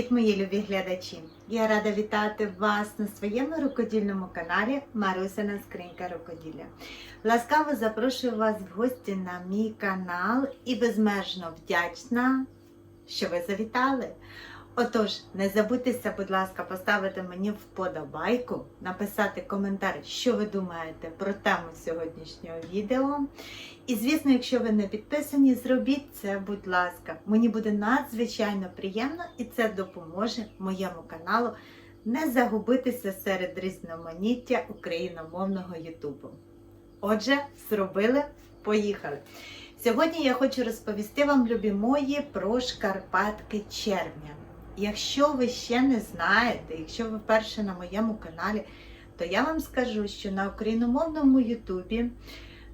Привіт, мої любі глядачі! Я рада вітати вас на своєму рукодільному каналі Марусина Скринька Рукоділля. Ласкаво запрошую вас в гості на мій канал і безмежно вдячна, що ви завітали. Отож, не забудьтеся, будь ласка, поставити мені вподобайку, написати коментар, що ви думаєте про тему сьогоднішнього відео. І, звісно, якщо ви не підписані, зробіть це, будь ласка. Мені буде надзвичайно приємно і це допоможе моєму каналу не загубитися серед різноманіття україномовного Ютубу. Отже, зробили, поїхали! Сьогодні я хочу розповісти вам, любі мої, про шкарпетки червня. Якщо ви ще не знаєте, якщо ви вперше на моєму каналі, то я вам скажу, що на україномовному Ютубі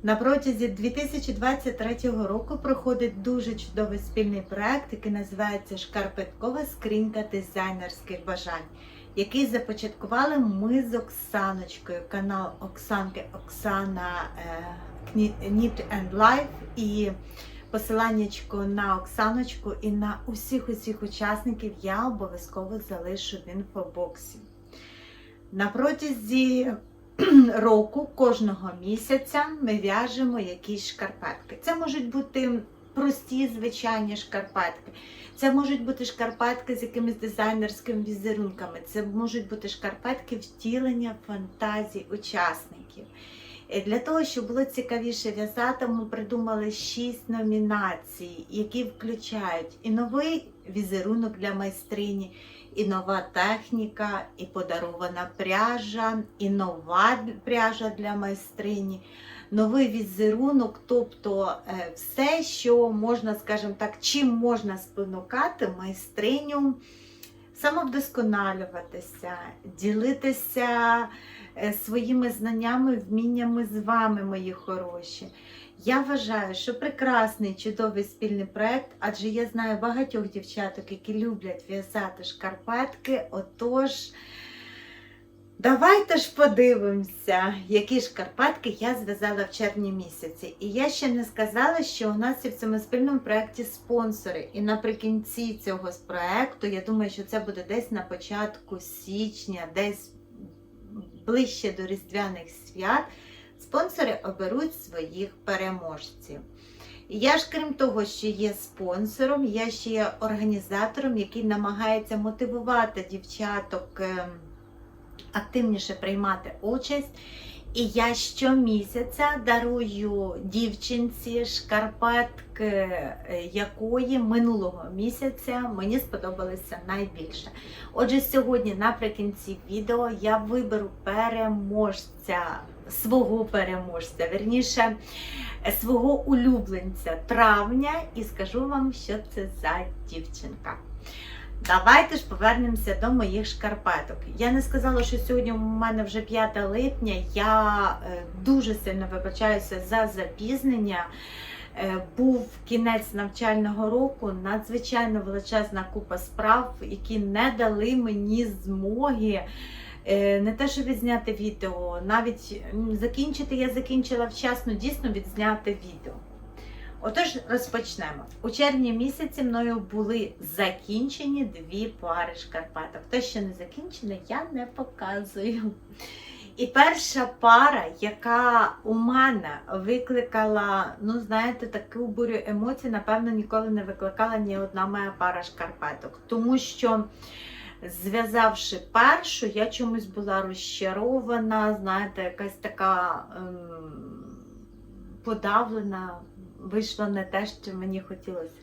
на протязі 2023 року проходить дуже чудовий спільний проект, який називається Шкарпеткова скринька дизайнерських бажань, який започаткували ми з Оксаночкою, канал Оксанки Оксана е, Knit and Life. І посиланнячко на Оксаночку і на усіх усіх учасників я обов'язково залишу в інфобоксі. На протязі року кожного місяця ми в'яжемо якісь шкарпетки. Це можуть бути прості звичайні шкарпетки. Це можуть бути шкарпетки з якимись дизайнерськими візерунками. Це можуть бути шкарпетки втілення фантазій учасників. І для того, щоб було цікавіше в'язати, ми придумали шість номінацій, які включають і новий візерунок для майстрині, і нова техніка, і подарована пряжа, і нова пряжа для майстрині, новий візерунок, тобто е, все, що можна, скажімо так, чим можна спонукати майстриню самовдосконалюватися, ділитися е, своїми знаннями, вміннями з вами, мої хороші. Я вважаю, що прекрасний чудовий спільний проект, адже я знаю багатьох дівчаток, які люблять в'язати шкарпетки. Отож, давайте ж подивимося, які шкарпетки я зв'язала в червні місяці. І я ще не сказала, що у нас є в цьому спільному проєкті спонсори. І наприкінці цього проєкту, я думаю, що це буде десь на початку січня, десь ближче до Різдвяних свят. Спонсори оберуть своїх переможців. Я ж, крім того, що є спонсором, я ще є організатором, який намагається мотивувати дівчаток ем, активніше приймати участь. І я щомісяця дарую дівчинці шкарпетки, е, якої минулого місяця мені сподобалися найбільше. Отже, сьогодні, наприкінці відео, я виберу переможця, свого переможця, верніше, свого улюбленця травня, і скажу вам, що це за дівчинка. Давайте ж повернемося до моїх шкарпеток. Я не сказала, що сьогодні у мене вже 5 липня. Я е, дуже сильно вибачаюся за запізнення. Е, Був кінець навчального року, надзвичайно величезна купа справ, які не дали мені змоги. е, Не те, що відзняти відео, навіть закінчити я закінчила вчасно, дійсно відзняти відео. Отож, розпочнемо. У червні місяці мною були закінчені дві пари шкарпеток. Те, що не закінчене, я не показую. І перша пара, яка у мене викликала, ну, знаєте, таку бурю емоцій, напевно, ніколи не викликала ні одна моя пара шкарпеток. Тому що, зв'язавши першу, я чомусь була розчарована, знаєте, якась така ем, подавлена вийшло не те, що мені хотілося.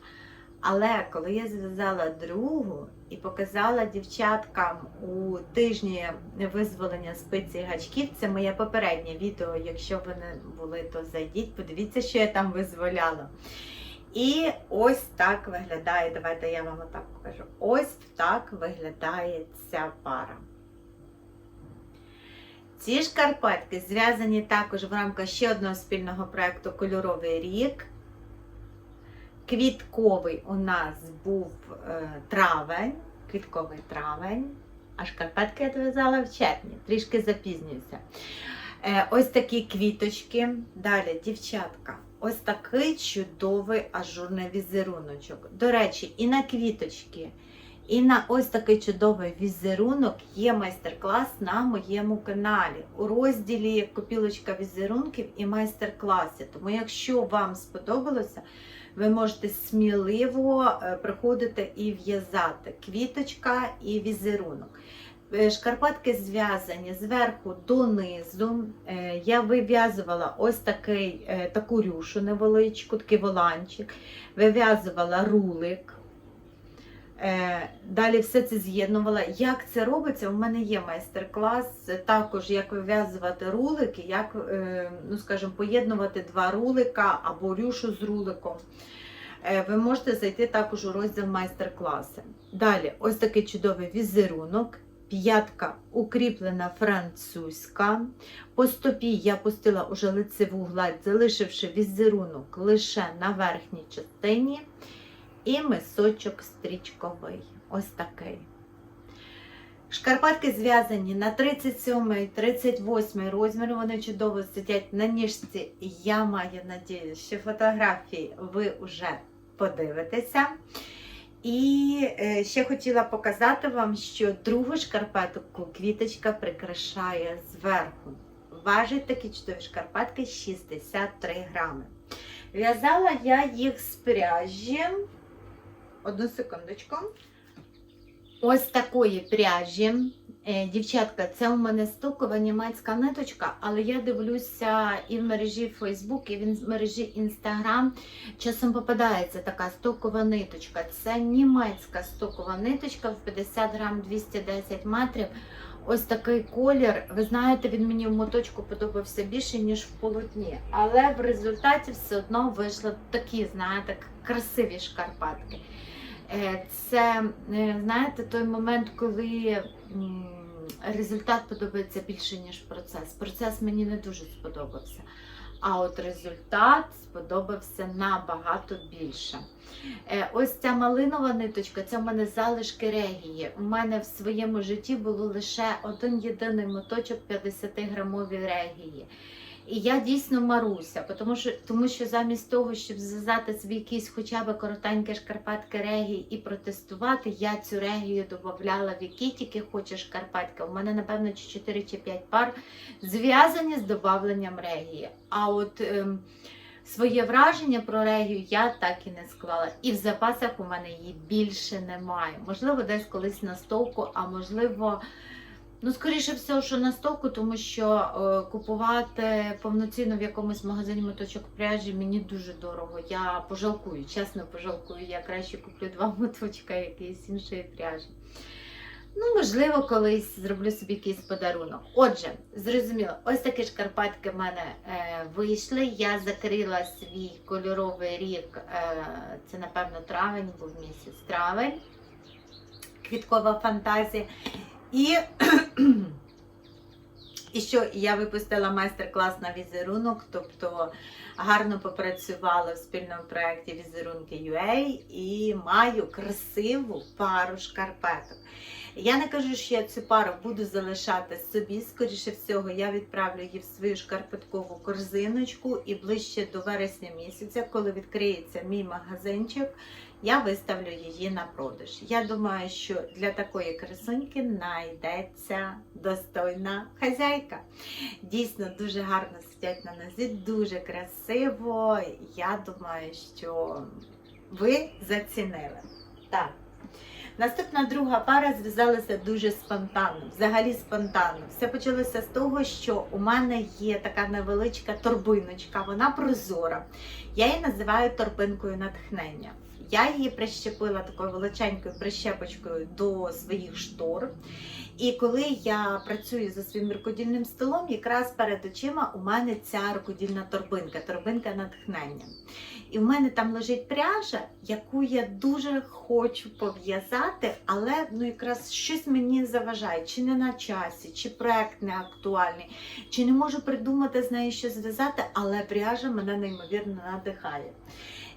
Але коли я зв'язала другу і показала дівчаткам у тижні визволення спиці і гачків, це моє попереднє відео. Якщо ви не були, то зайдіть, подивіться, що я там визволяла. І ось так виглядає. Давайте я вам отак покажу. Ось так виглядає ця пара. Ці шкарпетки зв'язані також в рамках ще одного спільного проєкту Кольоровий рік. Квітковий у нас був е, травень, квітковий травень, а шкарпетки я дов'язала в червні, трішки запізнююся. Е, ось такі квіточки. Далі, дівчатка, ось такий чудовий ажурний візеруночок. До речі, і на квіточки, І на ось такий чудовий візерунок є майстер-клас на моєму каналі у розділі Копілочка візерунків і майстер-класи. Тому, якщо вам сподобалося, ви можете сміливо е, приходити і в'язати квіточка і візерунок. Шкарпатки зв'язані зверху донизу. Е, Я вив'язувала ось такий, е, таку рюшу невеличку, такий воланчик, вив'язувала рулик. Е, Далі все це з'єднувала. Як це робиться? У мене є майстер-клас, також як вив'язувати рулики, як е, ну, скажімо, поєднувати два рулика або рюшу з руликом. Е, Ви можете зайти також у розділ майстер-класи. Далі, ось такий чудовий візерунок. П'ятка укріплена французька. По стопі я пустила уже лицеву гладь, залишивши візерунок лише на верхній частині. І мисочок стрічковий. Ось такий. Шкарпетки зв'язані на 37-38 розмір. Вони чудово сидять на ніжці. Я маю надію, що фотографії ви вже подивитеся. І е, ще хотіла показати вам, що другу шкарпетку квіточка прикрашає зверху. Важить такі чудові шкарпетки 63 грами. В'язала я їх з пряжі. Одну секундочку. Ось такої пряжі. Е, Дівчатка, це у мене стокова німецька ниточка, але я дивлюся і в мережі Facebook, і в мережі Instagram. Часом попадається така стокова ниточка. Це німецька стокова ниточка в 50 грам 210 метрів. Ось такий колір. Ви знаєте, він мені в моточку подобався більше, ніж в полотні. Але в результаті все одно вийшли такі, знаєте, красиві шкарпетки. Е, Це, е, знаєте, той момент, коли результат подобається більше, ніж процес. Процес мені не дуже сподобався. А от результат сподобався набагато більше. Е, Ось ця малинова ниточка, це в мене залишки регії. У мене в своєму житті було лише один єдиний моточок 50-грамові регії. І я дійсно маруся, тому що, тому що замість того, щоб зв'язати собі якісь хоча б коротенькі шкарпетки регії і протестувати, я цю регію додавала в які тільки хочеш шкарпетки. У мене, напевно, чи 4 чи 5 пар зв'язані з додавленням регії. А от ем, своє враження про регію я так і не склала. І в запасах у мене її більше немає. Можливо, десь колись на стовку, а можливо. Ну, скоріше всього, що на стоку, тому що е, купувати повноцінно в якомусь магазині моточок пряжі мені дуже дорого. Я пожалкую, чесно пожалкую. Я краще куплю два моточка якоїсь іншої пряжі. Ну, можливо, колись зроблю собі якийсь подарунок. Отже, зрозуміло, ось такі шкарпетки в мене е, вийшли. Я закрила свій кольоровий рік. Е, це, напевно, травень був місяць травень. Квіткова фантазія. І, і що я випустила майстер-клас на візерунок, тобто гарно попрацювала в спільному проєкті Візерунки UA і маю красиву пару шкарпеток. Я не кажу, що я цю пару буду залишати собі. Скоріше всього, я відправлю її в свою шкарпеткову корзиночку і ближче до вересня місяця, коли відкриється мій магазинчик, я виставлю її на продаж. Я думаю, що для такої красуньки знайдеться достойна хазяйка. Дійсно, дуже гарно сидять на нозі, дуже красиво. Я думаю, що ви зацінили. Так. Наступна друга пара зв'язалася дуже спонтанно, взагалі спонтанно. Все почалося з того, що у мене є така невеличка торбиночка, вона прозора. Я її називаю торбинкою натхнення. Я її прищепила такою величенькою прищепочкою до своїх штор. І коли я працюю за своїм рукодільним столом, якраз перед очима у мене ця рукодільна торбинка, торбинка натхнення. І в мене там лежить пряжа, яку я дуже хочу пов'язати, але ну якраз щось мені заважає, чи не на часі, чи проект не актуальний, чи не можу придумати з нею що зв'язати, але пряжа мене неймовірно надихає.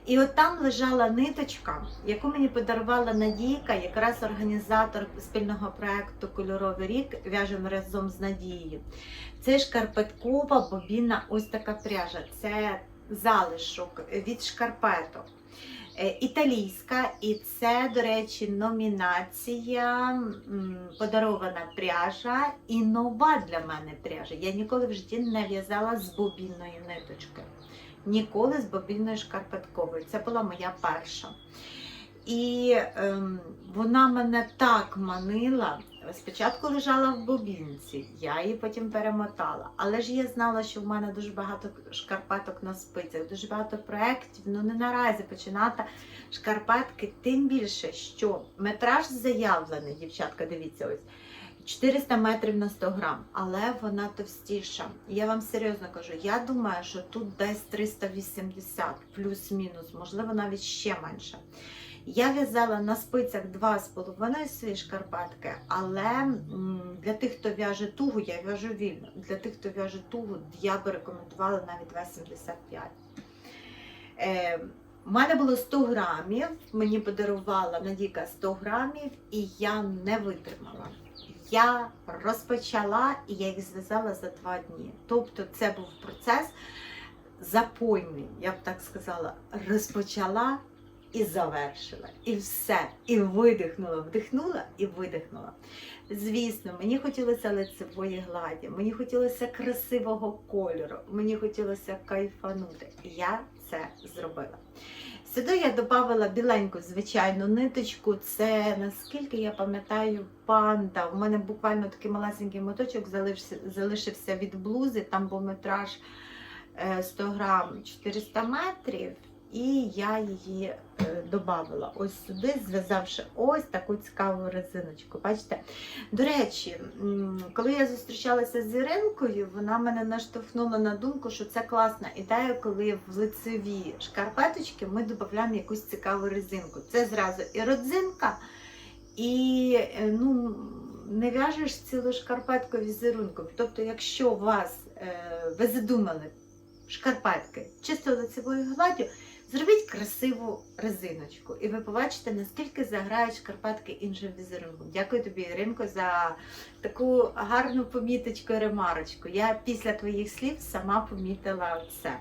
І от там лежала ниточка, яку мені подарувала Надійка, якраз організатор спільного проекту Кольоровий рік в'яжемо разом з Надією. Це шкарпеткова бобінна ось така пряжа. Це залишок від шкарпеток. Е, Італійська, і це, до речі, номінація подарована пряжа і нова для мене пряжа. Я ніколи в житті не в'язала з бобінної ниточки. Ніколи з бобінною шкарпетковою. Це була моя перша. І ем, вона мене так манила. Спочатку лежала в бобінці, я її потім перемотала. Але ж я знала, що в мене дуже багато шкарпеток на спицях, дуже багато проєктів. Ну не наразі починати шкарпетки, тим більше, що метраж заявлений, дівчатка, дивіться ось. 400 метрів на 100 грам, але вона товстіша. Я вам серйозно кажу, я думаю, що тут десь 380 плюс-мінус, можливо, навіть ще менше. Я в'язала на спицях 2,5 свої шкарпетки, але для тих, хто в'яже тугу, я в'яжу вільно. Для тих, хто в'яже тугу, я би рекомендувала навіть 2,75. Е, у мене було 100 грамів, мені подарувала Надіка 100 грамів, і я не витримала. Я розпочала і я їх зв'язала за два дні. Тобто це був процес запойний, я б так сказала, розпочала і завершила. І все. І видихнула, вдихнула і видихнула. Звісно, мені хотілося лицевої гладі, мені хотілося красивого кольору, мені хотілося кайфанути. Я це зробила. Сюди я додала біленьку звичайну ниточку. Це наскільки я пам'ятаю, панда. У мене буквально такий малесенький моточок залишився, залишився від блузи, там був метраж е, 100 грам 400 метрів. І я її е, додавала ось сюди, зв'язавши ось таку цікаву резиночку. Бачите? До речі, коли я зустрічалася з Іринкою, вона мене наштовхнула на думку, що це класна ідея, коли в лицеві шкарпеточки ми додаємо якусь цікаву резинку. Це зразу і родзинка, і е, ну, не в'яжеш цілу шкарпетку візерунком. Тобто, якщо вас е, ви задумали шкарпетки чисто лицевою гладдю, Зробіть красиву резиночку, і ви побачите, наскільки заграють шкарпетки іншим візерунком. Дякую тобі, Іринко, за таку гарну поміточку і ремарочку. Я після твоїх слів сама помітила це.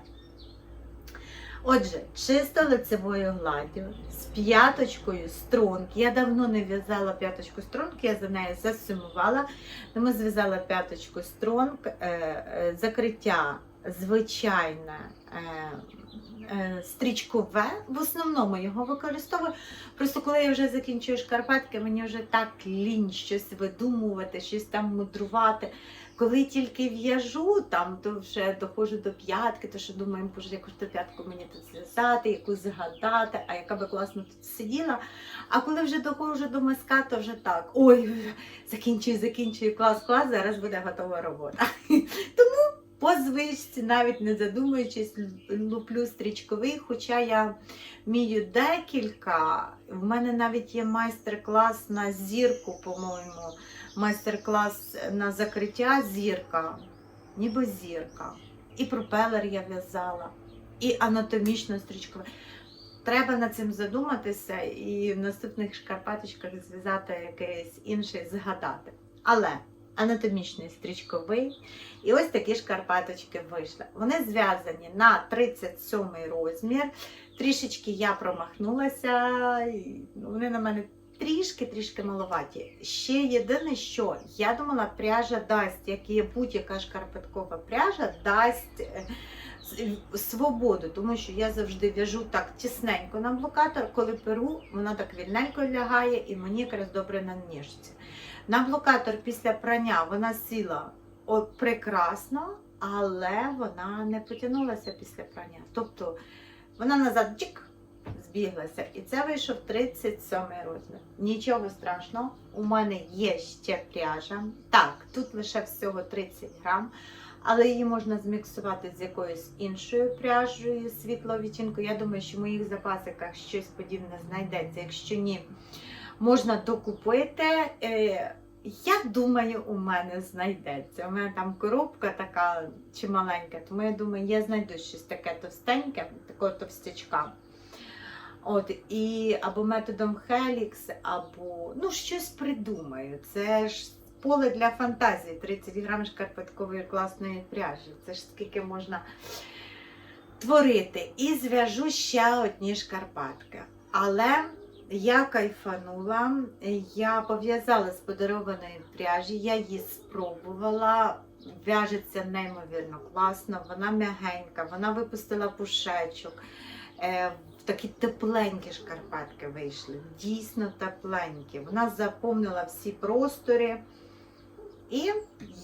Отже, чисто лицевою гладдю, з п'яточкою струнки. Я давно не в'язала п'яточку струнки, я за нею засумувала. Тому зв'язала п'яточку струнк, е, е, закриття звичайне. Е, е, стрічкове, в основному його використовую. Просто коли я вже закінчую шкарпетки, мені вже так лінь щось видумувати, щось там мудрувати. Коли тільки в'яжу, там, то вже доходжу до п'ятки, то що думаю, боже, яку ж ту п'ятку мені тут зв'язати, яку згадати, а яка би класно тут сиділа. А коли вже доходжу до мазка, то вже так. Ой, закінчую, закінчую, клас, клас, зараз буде готова робота. Тому по звичці, навіть не задумуючись, луплю стрічковий, хоча я вмію декілька. В мене навіть є майстер-клас на зірку, по-моєму, майстер-клас на закриття зірка, ніби зірка. І пропелер я в'язала, і анатомічно стрічкове. Треба над цим задуматися і в наступних шкарпеточках зв'язати якийсь інший, згадати. Але анатомічний стрічковий. І ось такі шкарпеточки вийшли. Вони зв'язані на 37 розмір. Трішечки я промахнулася, вони на мене трішки-трішки маловаті. Ще єдине, що я думала, пряжа дасть, як і будь-яка шкарпеткова пряжа, дасть. е, Свободу, тому що я завжди в'яжу так тісненько на блокатор, коли перу, вона так вільненько лягає і мені якраз добре на ніжці. На блокатор після прання вона сіла от прекрасно, але вона не потягнулася після прання. Тобто вона назад чик, збіглася. І це вийшов 37 розмір. Нічого страшного, у мене є ще пряжа. Так, тут лише всього 30 грам. Але її можна зміксувати з якоюсь іншою пряжею світлого відтінку. Я думаю, що в моїх запасиках щось подібне знайдеться. Якщо ні, можна докупити. Е, Я думаю, у мене знайдеться. У мене там коробка така чималенька, тому я думаю, я знайду щось таке товстеньке, такого товстячка. От, і або методом Helix, або ну, щось придумаю. Це ж поле для фантазії. 30 грам шкарпеткової класної пряжі. Це ж скільки можна творити і зв'яжу ще одні шкарпатки. Але я кайфанула, я пов'язала з подарованої пряжі, я її спробувала. В'яжеться неймовірно класно, вона м'ягенька, вона випустила пушечок. Е, такі тепленькі шкарпетки вийшли, дійсно тепленькі. Вона заповнила всі простори. І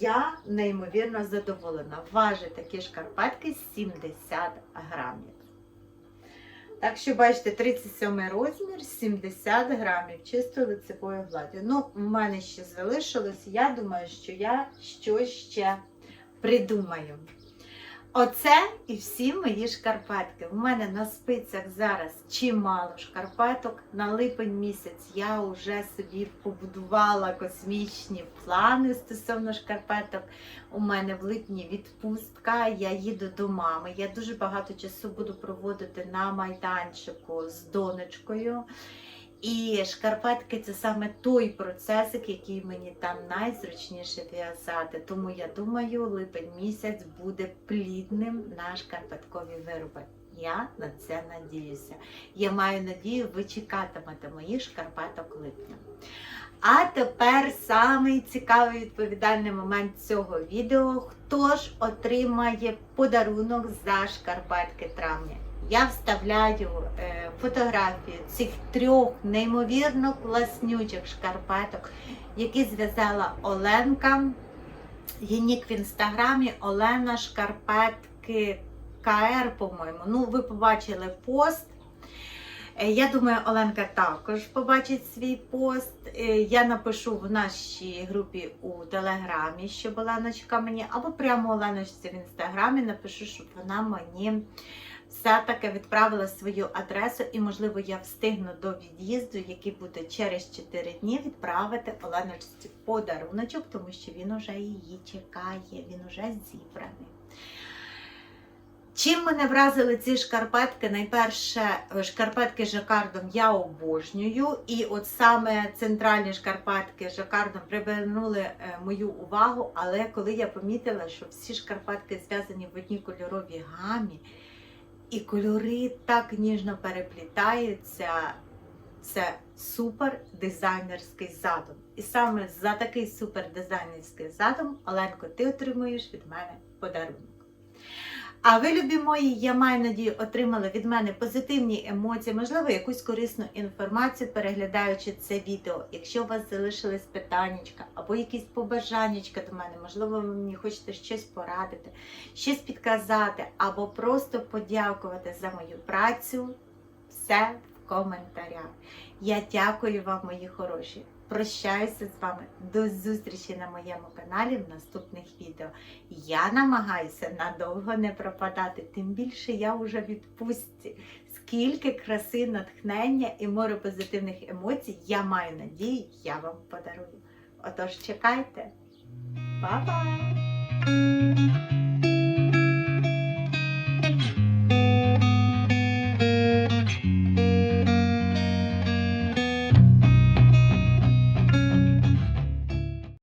я неймовірно задоволена. Важить такі шкарпетки 70 грамів. Так що, бачите, 37 розмір, 70 грамів чистої лицевої гладі. Ну, в мене ще залишилось. Я думаю, що я щось ще придумаю. Оце і всі мої шкарпетки. У мене на спицях зараз чимало шкарпеток. На липень місяць я вже собі побудувала космічні плани стосовно шкарпеток. У мене в липні відпустка, я їду до мами. Я дуже багато часу буду проводити на майданчику з донечкою. І шкарпетки це саме той процесик, який мені там найзручніше в'язати. Тому я думаю, липень місяць буде плідним на шкарпеткові вироби. Я на це надіюся. Я маю надію, ви чекатимете моїх шкарпеток липня. А тепер самий цікавий відповідальний момент цього відео. Хто ж отримає подарунок за шкарпетки травня? Я вставляю е, фотографію цих трьох неймовірно класнючих шкарпеток, які зв'язала Оленка. Є нік в інстаграмі Олена Шкарпетки КР, по-моєму. Ну, ви побачили пост. Е, Я думаю, Оленка також побачить свій пост. Е, Я напишу в нашій групі у Телеграмі, щоб Оленочка мені, або прямо Оленочці в інстаграмі напишу, щоб вона мені все-таки відправила свою адресу, і, можливо, я встигну до від'їзду, який буде через 4 дні, відправити Оленочці подаруночок, тому що він уже її чекає, він уже зібраний. Чим мене вразили ці шкарпетки? Найперше, шкарпетки з жакардом я обожнюю. І от саме центральні шкарпетки з жакардом привернули е, мою увагу. Але коли я помітила, що всі шкарпетки зв'язані в одній кольоровій гамі, і кольори так ніжно переплітаються, це супер дизайнерський задум. І саме за такий супер дизайнерський задум, Оленко, ти отримуєш від мене подарунок. А ви, любі мої, я маю надію, отримали від мене позитивні емоції, можливо, якусь корисну інформацію, переглядаючи це відео. Якщо у вас залишились питаннячка або якісь побажаннячка до мене, можливо, ви мені хочете щось порадити, щось підказати, або просто подякувати за мою працю, все в коментарях. Я дякую вам, мої хороші. Прощаюся з вами до зустрічі на моєму каналі в наступних відео. Я намагаюся надовго не пропадати, тим більше я вже відпустці. Скільки краси, натхнення і море позитивних емоцій, я маю надію, я вам подарую. Отож, чекайте. Па-па!